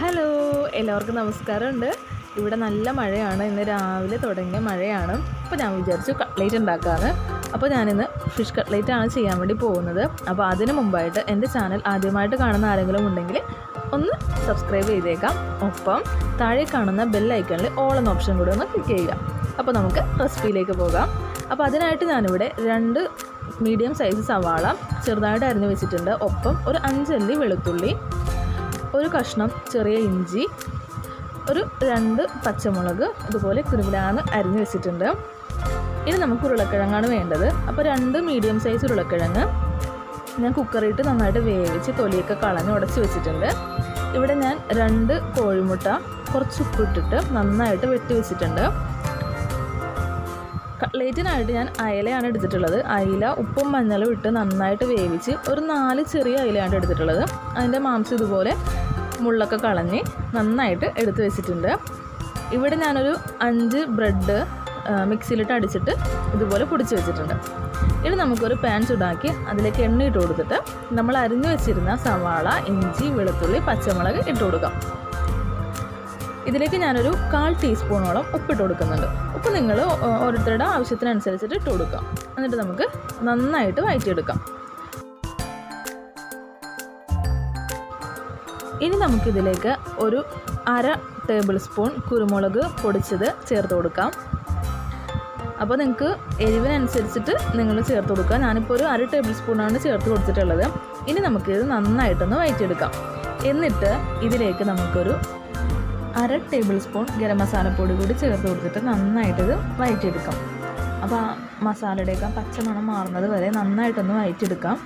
Hello എല്ലാവർക്കും നമസ്കാരമുണ്ട്. ഇവിടെ നല്ല മഴയാണ്. ഇന്ന് രാവിലെ തുടങ്ങിയ മഴയാണ്. അപ്പോൾ ഞാൻ വിചാരിച്ചു കട്ട്ലേറ്റ് ഉണ്ടാക്കാറ് അപ്പോൾ ഞാനിന്ന് ഫിഷ് കട്ട്ലേറ്റ് ആണ് ചെയ്യാൻ വേണ്ടി പോകുന്നത്. അപ്പോൾ അതിന് മുമ്പായിട്ട് എന്റെ ചാനൽ ആദ്യമായിട്ട് കാണുന്ന ആരെങ്കിലും ഉണ്ടെങ്കിൽ ഒന്ന് സബ്സ്ക്രൈബ് ചെയ്തേക്കാം. ഒപ്പം താഴെ കാണുന്ന ബെൽ ഐക്കണിൽ ഓൾ എന്ന ഓപ്ഷൻ കൂടെ ഒന്ന് ക്ലിക്ക് ചെയ്യുക. അപ്പോൾ നമുക്ക് റെസിപ്പിയിലേക്ക് പോകാം. അപ്പോൾ അതിനായിട്ട് ഞാനിവിടെ രണ്ട് മീഡിയം സൈസ് സവാള ചെറുതായിട്ട് അരിഞ്ഞു വെച്ചിട്ടുണ്ട്. ഒപ്പം ഒരു അഞ്ചല്ലി വെളുത്തുള്ളി ഒരു കഷ്ണം ചെറിയ ഇഞ്ചി ഒരു രണ്ട് പച്ചമുളക് ഇതുപോലെ കുരുമുളകാണ് അരിഞ്ഞ് വെച്ചിട്ടുണ്ട്. ഇനി നമുക്ക് ഉരുളക്കിഴങ്ങാണ് വേണ്ടത്. അപ്പോൾ രണ്ട് മീഡിയം സൈസ് ഉരുളക്കിഴങ്ങ് ഞാൻ കുക്കറിയിട്ട് നന്നായിട്ട് വേവിച്ച് തൊലിയൊക്കെ കളഞ്ഞ് ഉടച്ച് വെച്ചിട്ടുണ്ട്. ഇവിടെ ഞാൻ രണ്ട് കോഴിമുട്ട കുറച്ച് ഉപ്പിട്ടിട്ട് നന്നായിട്ട് വെട്ടി വെച്ചിട്ടുണ്ട്. കട്ട്ലേറ്റിനായിട്ട് ഞാൻ അയലയാണ് എടുത്തിട്ടുള്ളത്. അയില ഉപ്പും മഞ്ഞളും ഇട്ട് നന്നായിട്ട് വേവിച്ച് ഒരു നാല് ചെറിയ അയിലയാണ് എടുത്തിട്ടുള്ളത്. അതിന്റെ മാംസം ഇതുപോലെ മുള്ളൊക്കെ കളഞ്ഞ് നന്നായിട്ട് എടുത്ത് വെച്ചിട്ടുണ്ട്. ഇവിടെ ഞാനൊരു അഞ്ച് ബ്രെഡ് മിക്സിയിലിട്ട് അടിച്ചിട്ട് ഇതുപോലെ പൊടിച്ച് വെച്ചിട്ടുണ്ട്. ഇനി നമുക്കൊരു പാൻ ചൂടാക്കി അതിലേക്ക് എണ്ണ ഇട്ട് കൊടുത്തിട്ട് നമ്മൾ അരിഞ്ഞു വെച്ചിരുന്ന സവാള ഇഞ്ചി വെളുത്തുള്ളി പച്ചമുളക് ഇട്ട് കൊടുക്കാം. ഇതിലേക്ക് ഞാനൊരു കാൽ ടീസ്പൂണോളം ഉപ്പിട്ട് കൊടുക്കുന്നുണ്ട്. ഉപ്പ് നിങ്ങൾ ഓരോരുത്തരുടെ ആവശ്യത്തിനനുസരിച്ചിട്ട് ഇട്ട് കൊടുക്കാം എന്നിട്ട് നമുക്ക് നന്നായിട്ട് വഴറ്റിയെടുക്കാം ഇനി നമുക്കിതിലേക്ക് ഒരു അര ടേബിൾ സ്പൂൺ കുരുമുളക് പൊടിച്ചത് ചേർത്ത് കൊടുക്കാം. അപ്പോൾ നിങ്ങൾക്ക് എരിവിനനുസരിച്ചിട്ട് നിങ്ങൾ ചേർത്ത് കൊടുക്കുക. ഞാനിപ്പോൾ ഒരു അര ടേബിൾ സ്പൂണാണ് ചേർത്ത് കൊടുത്തിട്ടുള്ളത്. ഇനി നമുക്കിത് നന്നായിട്ടൊന്ന് വഴറ്റിയെടുക്കാം എന്നിട്ട് ഇതിലേക്ക് നമുക്കൊരു അര ടേബിൾ സ്പൂൺ ഗരം മസാലപ്പൊടി കൂടി ചേർത്ത് കൊടുത്തിട്ട് നന്നായിട്ടിത് വഴറ്റിയെടുക്കാം അപ്പോൾ ആ മസാലയുടെയൊക്കെ പച്ചമണം മാറുന്നത് വരെ നന്നായിട്ടൊന്ന് വഴറ്റിയെടുക്കാം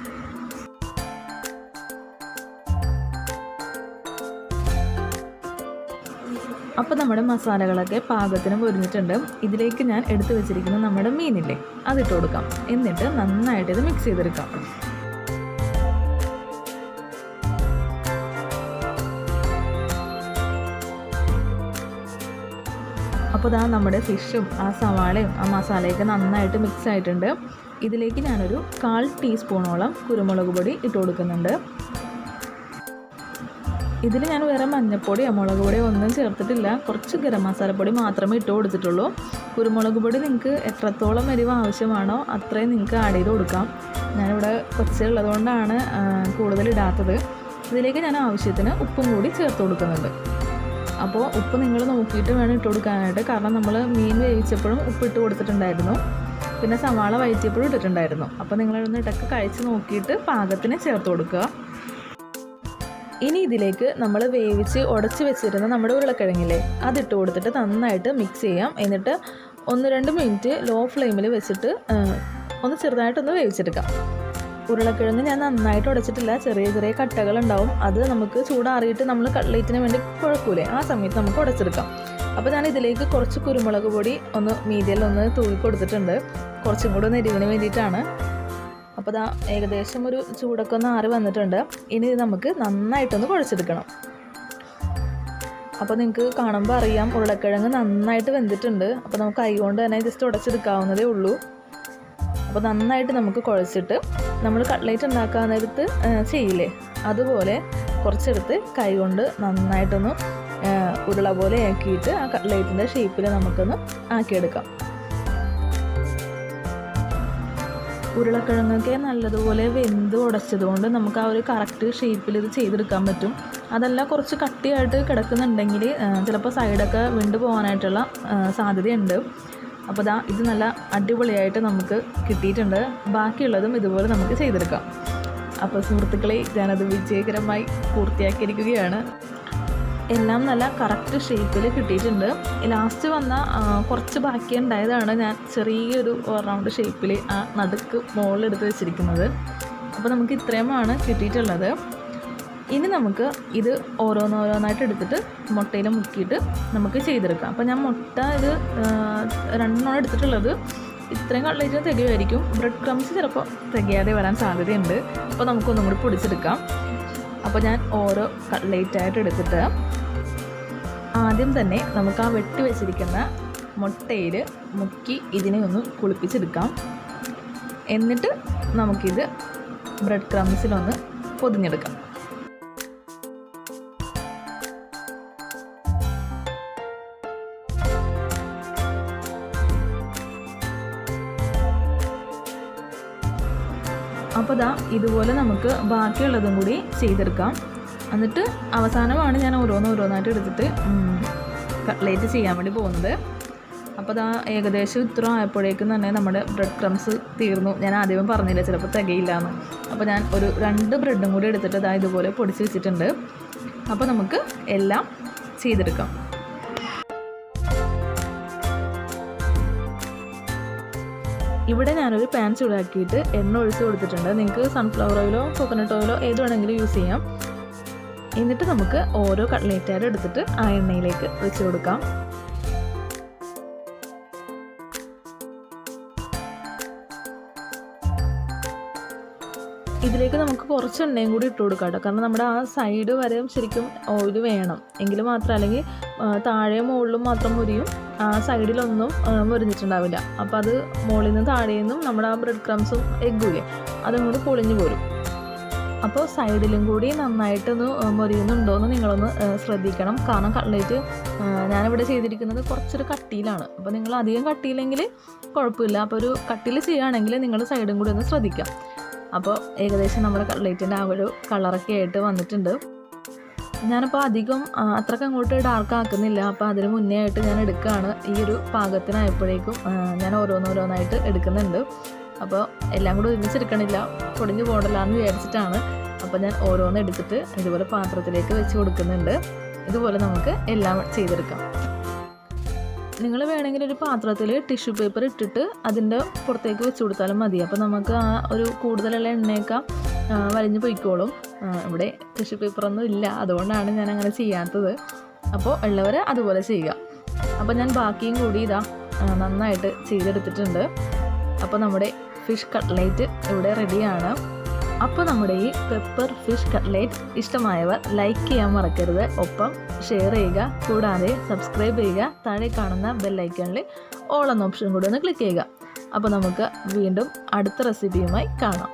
അപ്പോൾ നമ്മുടെ മസാലകളൊക്കെ പാകത്തിന് പൊരിഞ്ഞിട്ടുണ്ട്. ഇതിലേക്ക് ഞാൻ എടുത്തു വെച്ചിരിക്കുന്ന നമ്മുടെ മീനില്ലേ അതിട്ട് കൊടുക്കാം. എന്നിട്ട് നന്നായിട്ട് ഇത് മിക്സ് ചെയ്തെടുക്കാം. അപ്പോൾ ഇതാ നമ്മുടെ ഫിഷും ആ സവാളയും ആ മസാലയൊക്കെ നന്നായിട്ട് മിക്സ് ആയിട്ടുണ്ട്. ഇതിലേക്ക് ഞാനൊരു കാൽ ടീസ്പൂണോളം കുരുമുളക് പൊടി ഇട്ട് കൊടുക്കുന്നുണ്ട്. ഇതിൽ ഞാൻ വേറെ മഞ്ഞപ്പൊടിയോ മുളക് പൊടിയോ ഒന്നും ചേർത്തിട്ടില്ല. കുറച്ച് ഗരം മസാലപ്പൊടി മാത്രമേ ഇട്ട് കൊടുത്തിട്ടുള്ളൂ. കുരുമുളക് പൊടി നിങ്ങൾക്ക് എത്രത്തോളം എരിവ് ആവശ്യമാണോ അത്രയും നിങ്ങൾക്ക് ആഡ് ചെയ്ത് കൊടുക്കാം. ഞാനിവിടെ കൊച്ചുള്ളത് കൊണ്ടാണ് കൂടുതൽ ഇടാത്തത്. ഇതിലേക്ക് ഞാൻ ആവശ്യത്തിന് ഉപ്പും കൂടി ചേർത്ത് കൊടുക്കുന്നുണ്ട്. അപ്പോൾ ഉപ്പ് നിങ്ങൾ നോക്കിയിട്ട് വേണം ഇട്ട് കൊടുക്കാനായിട്ട്. കാരണം നമ്മൾ മീൻ വേവിച്ചപ്പോഴും ഉപ്പ് ഇട്ട് കൊടുത്തിട്ടുണ്ടായിരുന്നു. പിന്നെ സവാള വഴറ്റിയപ്പോഴും ഇട്ടിട്ടുണ്ടായിരുന്നു. അപ്പോൾ നിങ്ങളിടുന്ന ഇടയ്ക്ക് കഴിച്ച് നോക്കിയിട്ട് പാകത്തിന് ചേർത്ത് കൊടുക്കുക. ഇനി ഇതിലേക്ക് നമ്മൾ വേവിച്ച് ഉടച്ച് വെച്ചിരുന്ന നമ്മുടെ ഉരുളക്കിഴങ്ങില്ലേ അതിട്ട് കൊടുത്തിട്ട് നന്നായിട്ട് മിക്സ് ചെയ്യാം. എന്നിട്ട് ഒന്ന് രണ്ട് മിനിറ്റ് ലോ ഫ്ലെയിമിൽ വെച്ചിട്ട് ഒന്ന് ചെറുതായിട്ടൊന്ന് വേവിച്ചെടുക്കാം. ഉരുളക്കിഴങ്ങ് ഞാൻ നന്നായിട്ട് ഉടച്ചിട്ടില്ല. ചെറിയ ചെറിയ കട്ടകൾ ഉണ്ടാവും അത് നമുക്ക് ചൂടാറിയിട്ട് നമ്മൾ കട്ട്ലേറ്റിന് വേണ്ടി കുഴക്കൂലേ. ആ സമയത്ത് നമുക്ക് ഉടച്ചെടുക്കാം. അപ്പോൾ ഞാൻ ഇതിലേക്ക് കുറച്ച് കുരുമുളക് പൊടി ഒന്ന് മീതിയിൽ ഒന്ന് തൂക്കി കൊടുത്തിട്ടുണ്ട്. കുറച്ചും കൂടെ ഒന്ന് എരിവിന് വേണ്ടിയിട്ടാണ്. അപ്പോൾ ദാ ഏകദേശം ഒരു ചൂടൊക്കെ ഒന്ന് ആറി വന്നിട്ടുണ്ട്. ഇനി ഇത് നമുക്ക് നന്നായിട്ടൊന്ന് കുഴച്ചെടുക്കണം. അപ്പോൾ നിങ്ങൾക്ക് കാണുമ്പോൾ അറിയാം ഉരുളക്കിഴങ്ങ് നന്നായിട്ട് വെന്തിട്ടുണ്ട്. അപ്പോൾ നമുക്ക് കൈ തന്നെ ജസ്റ്റ് ഉടച്ചെടുക്കാവുന്നതേ ഉള്ളൂ. അപ്പോൾ നന്നായിട്ട് നമുക്ക് കുഴച്ചിട്ട് നമ്മൾ കട്ട്ലേറ്റ് ഉണ്ടാക്കാൻ നേരത്ത് ചെയ്യില്ലേ? അതുപോലെ കുറച്ചെടുത്ത് കൈ കൊണ്ട് നന്നായിട്ടൊന്ന് ഉരുള പോലെ ആക്കിയിട്ട് ആ കട്ട്ലേറ്റിന്റെ ഷേപ്പിൽ നമുക്കൊന്ന് ആക്കിയെടുക്കാം. ഉരുളക്കിഴങ്ങൊക്കെ നല്ലതുപോലെ വെന്ത് ഉടച്ചതുകൊണ്ട് നമുക്ക് ആ ഒരു കറക്റ്റ് ഷേപ്പിൽ ഇത് ചെയ്തെടുക്കാൻ പറ്റും. അതല്ല കുറച്ച് കട്ടിയായിട്ട് കിടക്കുന്നുണ്ടെങ്കിൽ ചിലപ്പോൾ സൈഡൊക്കെ വിണ്ടു പോകാനായിട്ടുള്ള സാധ്യതയുണ്ട്. അപ്പോൾ ഇതാ ഇത് നല്ല അടിപൊളിയായിട്ട് നമുക്ക് കിട്ടിയിട്ടുണ്ട്. ബാക്കിയുള്ളതും ഇതുപോലെ നമുക്ക് ചെയ്തെടുക്കാം. അപ്പോൾ സുഹൃത്തുക്കളെ ഞാനത് വിജയകരമായി പൂർത്തിയാക്കിയിരിക്കുകയാണ്. എല്ലാം നല്ല കറക്റ്റ് ഷേപ്പിൽ കിട്ടിയിട്ടുണ്ട്. ലാസ്റ്റ് വന്ന കുറച്ച് ബാക്കി ഉണ്ടായതാണ് ഞാൻ ചെറിയൊരു റൗണ്ട് ഷേപ്പിൽ ആ നടുക്ക് മുകളിലെടുത്ത് വെച്ചിരിക്കുന്നത്. അപ്പോൾ നമുക്ക് ഇത്രയുമാണ് കിട്ടിയിട്ടുള്ളത്. ഇനി നമുക്ക് ഇത് ഓരോന്നോരോന്നായിട്ട് എടുത്തിട്ട് മുട്ടയിൽ മുക്കിയിട്ട് നമുക്ക് ചെയ്തെടുക്കാം. അപ്പോൾ ഞാൻ മുട്ട ഇത് രണ്ടെണ്ണം എടുത്തിട്ടുള്ളത് ഇത്രയും കട്ട്ലേറ്റിന് തികയുമായിരിക്കും ബ്രെഡ് ക്രംസ് ചിലപ്പോൾ തികയാതെ വരാൻ സാധ്യതയുണ്ട്. അപ്പോൾ നമുക്കൊന്നും കൂടി പൊടിച്ചെടുക്കാം. അപ്പോൾ ഞാൻ ഓരോ കട്ട്ലേറ്റായിട്ട് എടുത്തിട്ട് ആദ്യം തന്നെ നമുക്ക് ആ വെട്ടി വെച്ചിരിക്കുന്ന മുട്ടയിൽ മുക്കി ഇതിനെ ഒന്ന് കുളിപ്പിച്ചെടുക്കാം. എന്നിട്ട് നമുക്കിത് ബ്രെഡ് ക്രംസിലൊന്ന് പൊതിഞ്ഞെടുക്കാം. അപ്പോൾ ദാ ഇതുപോലെ നമുക്ക് ബാക്കിയുള്ളതും കൂടി ചെയ്തെടുക്കാം. എന്നിട്ട് അവസാനമാണ് ഞാൻ ഓരോന്ന് ഓരോന്നായിട്ട് എടുത്തിട്ട് കട്ട്ലേറ്റ് ചെയ്യാൻ വേണ്ടി പോകുന്നത്. അപ്പോൾ ദാ ഏകദേശം ഇത്ര ആയപ്പോഴേക്കും തന്നെ നമ്മുടെ ബ്രെഡ് ക്രംസ് തീർന്നു. ഞാൻ ആദ്യമേ പറഞ്ഞില്ല ചിലപ്പോൾ തികയില്ല എന്ന് അപ്പോൾ ഞാൻ ഒരു രണ്ട് ബ്രെഡും കൂടി എടുത്തിട്ട് ദാ ഇതുപോലെ പൊടിച്ച് വെച്ചിട്ടുണ്ട്. അപ്പോൾ നമുക്ക് എല്ലാം ചെയ്തെടുക്കാം. ഇവിടെ ഞാനൊരു പാൻ ചൂടാക്കിയിട്ട് എണ്ണ ഒഴിച്ച് കൊടുത്തിട്ടുണ്ട്. നിങ്ങൾക്ക് സൺഫ്ലവർ ഓയിലോ കോക്കനട്ട് ഓയിലോ ഏത് വേണമെങ്കിലും യൂസ് ചെയ്യാം. എന്നിട്ട് നമുക്ക് ഓരോ കട്ട്ലേറ്റായിട്ട് എടുത്തിട്ട് ആ എണ്ണയിലേക്ക് വെച്ച് കൊടുക്കാം. ഇതിലേക്ക് നമുക്ക് കുറച്ച് എണ്ണയും കൂടി ഇട്ട് കൊടുക്കാം കേട്ടോ. കാരണം നമ്മുടെ ആ സൈഡ് വരെയും ശരിക്കും ഓയിൽ വേണം. എങ്കിൽ മാത്രം അല്ലെങ്കിൽ താഴെ മുകളിലും മാത്രം മുരിയും. ആ സൈഡിലൊന്നും മുരിഞ്ഞിട്ടുണ്ടാവില്ല. അപ്പോൾ അത് മുകളിൽ നിന്ന് താഴെ നിന്നും നമ്മുടെ ആ ബ്രെഡ് ക്രംസും എഗ്ഗൂലെ അതങ്ങോട്ട് പൊളിഞ്ഞു പോരും. അപ്പോൾ സൈഡിലും കൂടി നന്നായിട്ടൊന്ന് മൊരിയുന്നുണ്ടോ എന്ന് നിങ്ങളൊന്ന് ശ്രദ്ധിക്കണം. കാരണം കട്ട്ലേറ്റ് ഞാനിവിടെ ചെയ്തിരിക്കുന്നത് കുറച്ചൊരു കട്ടിയിലാണ്. അപ്പോൾ നിങ്ങൾ അധികം കട്ടിയില്ലെങ്കിൽ കുഴപ്പമില്ല. അപ്പോൾ ഒരു കട്ടിയിൽ ചെയ്യുകയാണെങ്കിൽ നിങ്ങൾ സൈഡും കൂടി ഒന്ന് ശ്രദ്ധിക്കാം. അപ്പോൾ ഏകദേശം നമ്മുടെ കട്ട്ലേറ്റിന്റെ ആ ഒരു കളറൊക്കെ ആയിട്ട് വന്നിട്ടുണ്ട്. ഞാനിപ്പോൾ അധികം അത്രയ്ക്ക് അങ്ങോട്ട് ഡാർക്ക് ആക്കുന്നില്ല അപ്പോൾ അതിന് മുന്നേ ആയിട്ട് ഞാൻ എടുക്കുകയാണ് ഈ ഒരു പാകത്തിനായപ്പോഴേക്കും ഞാൻ ഓരോന്നോരോന്നായിട്ട് എടുക്കുന്നുണ്ട്. അപ്പോൾ എല്ലാം കൂടി ഒരുമിച്ചെടുക്കണില്ല പൊടിഞ്ഞു പോകണ്ടല്ലാന്ന് വിചാരിച്ചിട്ടാണ്. അപ്പോൾ ഞാൻ ഓരോന്ന് എടുത്തിട്ട് ഇതുപോലെ പാത്രത്തിലേക്ക് വെച്ച് കൊടുക്കുന്നുണ്ട്. ഇതുപോലെ നമുക്ക് എല്ലാം ചെയ്തെടുക്കാം. നിങ്ങൾ വേണമെങ്കിൽ ഒരു പാത്രത്തിൽ ടിഷ്യൂ പേപ്പർ ഇട്ടിട്ട് അതിന്റെ പുറത്തേക്ക് വെച്ച് കൊടുത്താലും മതി. അപ്പോൾ നമുക്ക് ആ ഒരു കൂടുതലുള്ള എണ്ണയൊക്കെ വലിഞ്ഞു പൊയ്ക്കോളും. ഇവിടെ ടിഷ്യൂ പേപ്പറൊന്നും ഇല്ല. അതുകൊണ്ടാണ് ഞാൻ അങ്ങനെ ചെയ്യാത്തത്. അപ്പോൾ ഉള്ളവർ അതുപോലെ ചെയ്യുക. അപ്പോൾ ഞാൻ ബാക്കിയും കൂടി ഇതാ നന്നായിട്ട് ചെയ്തെടുത്തിട്ടുണ്ട്. അപ്പോൾ നമ്മുടെ ഫിഷ് കട്ട്ലേറ്റ് ഇവിടെ റെഡിയാണ് അപ്പോൾ നമ്മുടെ ഈ പെപ്പർ ഫിഷ് കട്ട്ലേറ്റ് ഇഷ്ടമായവർ ലൈക്ക് ചെയ്യാൻ മറക്കരുത്. ഒപ്പം ഷെയർ ചെയ്യുക. കൂടാതെ സബ്സ്ക്രൈബ് ചെയ്യുക. താഴെ കാണുന്ന ബെല്ലൈക്കണിൽ ഓൾ എന്ന ഓപ്ഷൻ കൂടി ഒന്ന് ക്ലിക്ക് ചെയ്യുക. അപ്പോൾ നമുക്ക് വീണ്ടും അടുത്ത റെസിപ്പിയുമായി കാണാം.